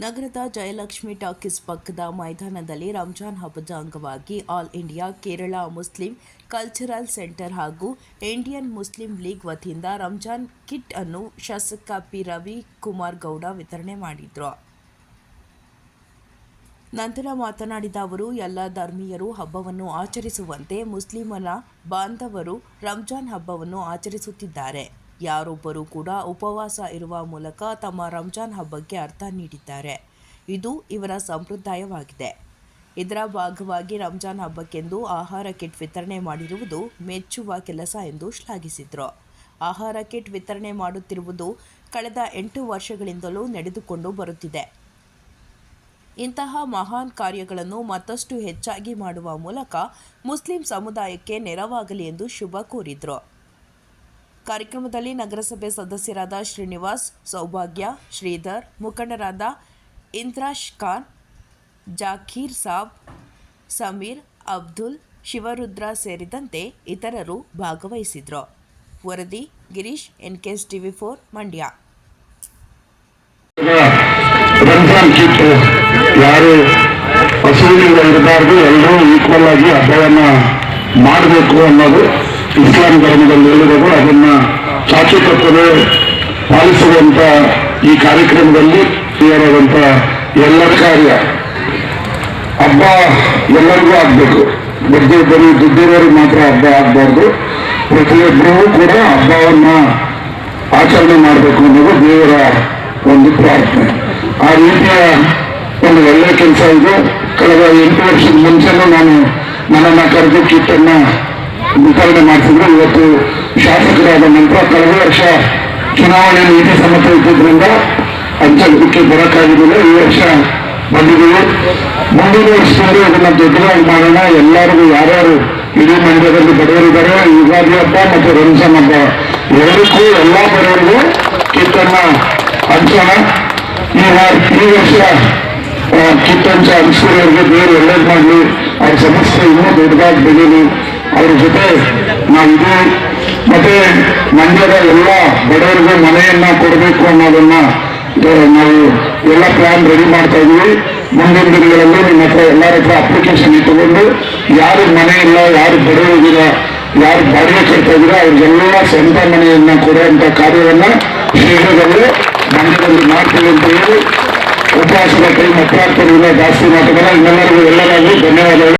ನಗರದ ಜಯಲಕ್ಷ್ಮಿ ಟಾಕೀಸ್ ಪಕ್ಕದ ಮೈದಾನದಲ್ಲಿ ರಂಜಾನ್ ಹಬ್ಬದ ಅಂಗವಾಗಿ all India, Kerala Muslim cultural centre ಹಾಗೂ ಇಂಡಿಯನ್ ಮುಸ್ಲಿಂ ಲೀಗ್ ವತಿಯಿಂದ ರಂಜಾನ್ ಕಿಟ್ ಅನ್ನು ಶಾಸಕ ಪಿ. ರವಿ ಕುಮಾರ್ ಗೌಡ ವಿತರಣೆ ಮಾಡಿದರು. ನಂತರ ಮಾತನಾಡಿದ ಅವರು, ಎಲ್ಲ ಧರ್ಮೀಯರು ಹಬ್ಬವನ್ನು ಆಚರಿಸುವಂತೆ ಮುಸ್ಲಿಮರ ಬಾಂಧವರು ರಂಜಾನ್ ಹಬ್ಬವನ್ನು ಆಚರಿಸುತ್ತಿದ್ದಾರೆ. ಯಾರೊಬ್ಬರೂ ಕೂಡ ಉಪವಾಸ ಇರುವ ಮೂಲಕ ತಮ್ಮ ರಂಜಾನ್ ಹಬ್ಬಕ್ಕೆ ಅರ್ಥ ನೀಡಿದ್ದಾರೆ. ಇದು ಇವರ ಸಂಪ್ರದಾಯವಾಗಿದೆ. ಇದರ ಭಾಗವಾಗಿ ರಂಜಾನ್ ಹಬ್ಬಕ್ಕೆಂದು ಆಹಾರ ಕಿಟ್ ವಿತರಣೆ ಮಾಡಿರುವುದು ಮೆಚ್ಚುವ ಕೆಲಸ ಎಂದು ಶ್ಲಾಘಿಸಿದರು. ಆಹಾರ ಕಿಟ್ ವಿತರಣೆ ಮಾಡುತ್ತಿರುವುದು ಕಳೆದ ಎಂಟು ವರ್ಷಗಳಿಂದಲೂ ನಡೆದುಕೊಂಡು ಬರುತ್ತಿದೆ. ಇಂತಹ ಮಹಾನ್ ಕಾರ್ಯಗಳನ್ನು ಮತ್ತಷ್ಟು ಹೆಚ್ಚಾಗಿ ಮಾಡುವ ಮೂಲಕ ಮುಸ್ಲಿಂ ಸಮುದಾಯಕ್ಕೆ ನೆರವಾಗಲಿ ಎಂದು ಶುಭ ಕೋರಿದ್ರು. ಕಾರ್ಯಕ್ರಮದಲ್ಲಿ ನಗರಸಭೆ ಸದಸ್ಯರಾದ ಶ್ರೀನಿವಾಸ್ ಸೌಭಾಗ್ಯ, ಶ್ರೀಧರ್, ಮುಖಂಡರಾದ ಇಂದ್ರಾಶ್ ಖಾನ್, ಜಾಕೀರ್ ಸಾಬ್, ಸಮೀರ್, ಅಬ್ದುಲ್, ಶಿವರುದ್ರ ಸೇರಿದಂತೆ ಇತರರು ಭಾಗವಹಿಸಿದರು. ವರದಿ Girish N NKS TV four, Mandya. ಮಾಡಬೇಕು ಅನ್ನೋದು ಇಸ್ಲಾಂ ಧರ್ಮದಲ್ಲಿ ಹೇಳಿದಾಗ ಅದನ್ನ ಚಾಚು ತಪ್ಪದೆ ಪಾಲಿಸುವಂತ ಈ ಕಾರ್ಯಕ್ರಮದಲ್ಲಿ ಸೇರದಂತ ಎಲ್ಲರ ಕಾರ್ಯ. ಹಬ್ಬ ಎಲ್ಲರಿಗೂ ಆಗ್ಬೇಕು. ಬಡ್ಡಿ ಬರೀ ಮಾತ್ರ ಹಬ್ಬ ಆಗ್ಬಾರ್ದು. ಪ್ರತಿಯೊಬ್ಬರೂ ಕೂಡ ಹಬ್ಬವನ್ನ ಆಚರಣೆ ಮಾಡಬೇಕು ಅನ್ನೋದು ದೇವರ ಒಂದು ಪ್ರಾರ್ಥನೆ. ಆ ರೀತಿಯ ಒಂದು ಒಳ್ಳೆಯ ಕೆಲಸ ಇದು. ಕಳೆದ ಎಂಟು ವರ್ಷದ ಮುಂಚೆನೂ ನಾನು ನನ್ನನ್ನ ಕರೆದು ಕಿಟ್ಟನ್ನ ವಿತರಣೆ ಮಾಡಿಸಿದ್ರು. ಇವತ್ತು ಶಾಸಕರಾದ ನಂತರ ಕಳೆದ ವರ್ಷ ಚುನಾವಣೆ ನೀತಿ ಸಮಸ್ಯೆ ಇದ್ದಿದ್ದರಿಂದ ಹಂಚಲಿಕ್ಕೆ ಬರೋಕ್ಕಾಗಿರಲಿಲ್ಲ ಈ ವರ್ಷ ಬಂದಿದ್ದೀವಿ. ಮುಂದಿನ ವರ್ಷದಲ್ಲಿ ಅದನ್ನ ದೊಡ್ಡದಾಗಿ ಮಾಡೋಣ. ಎಲ್ಲರಿಗೂ ಯಾರ್ಯಾರು ಇಡೀ ಮಂಡ್ಯದಲ್ಲಿ ಬಡವರಿದ್ದಾರೆ, ಯುಗಾದಿ ಹಬ್ಬ ಮತ್ತು ರಂಜಾನ್ ಹಬ್ಬ ಎರಡಕ್ಕೂ ಎಲ್ಲ ಬಡವರಿಗೂ ಕಿತ್ತನ್ನ ಹಂಚೋಣ. ಈ ವಾ- ಈ ವರ್ಷ ಕಿತ್ತಂಚ ಕಿಟ್ ಬೇರೆ ಒಳ್ಳೇದು ಮಾಡಲಿ. ಅವ್ರ ಸಮಸ್ಯೆ ಇನ್ನೂ ದೊಡ್ಡದಾಗಿ ಬೆಳೀಲಿ. ಅವ್ರ ಜೊತೆ ಇದೆ ಮತ್ತೆ ಮಂಡ್ಯದ ಎಲ್ಲ ಬಡವರಿಗೂ ಮನೆಯನ್ನ ಕೊಡಬೇಕು ಅನ್ನೋದನ್ನ ನಾವು ಎಲ್ಲ ಪ್ಲಾನ್ ರೆಡಿ ಮಾಡ್ತಾ ಇದೀವಿ ಮುಂದಿನ ದಿನಗಳಲ್ಲಿ ನಿಮ್ಮ ಹತ್ರ ಎಲ್ಲರ ಹತ್ರ ಅಪ್ಲಿಕೇಶನ್ ಇಟ್ಟುಕೊಂಡು ಯಾರು ಮನೆ ಇಲ್ಲ, ಯಾರು ಬಡವರಿಗಿಲ್ಲ ಯಾರು ಬಾಡಿಗೆ ಕೊಡ್ತಾ ಇದ್ದೀರ ಅವ್ರಿಗೆಲ್ಲ ಸ್ವಂತ ಮನೆಯನ್ನ ಕೊಡುವಂತ ಕಾರ್ಯವನ್ನ ಶೀಘ್ರದಲ್ಲೇ ಮಂಡ್ಯದಲ್ಲಿ ಮಾಡ್ತೀವಿ ಅಂತ ಹೇಳಿ ಉಪವಾಸದ ಟೈಮ್ ಹತ್ತಾಗ್ತಿರಲಿಲ್ಲ ಜಾಸ್ತಿ ಮಾತುಗಳ ನಿಮ್ಮೆಲ್ಲರಿಗೂ ಎಲ್ಲರಾಗಿ ಧನ್ಯವಾದಗಳು.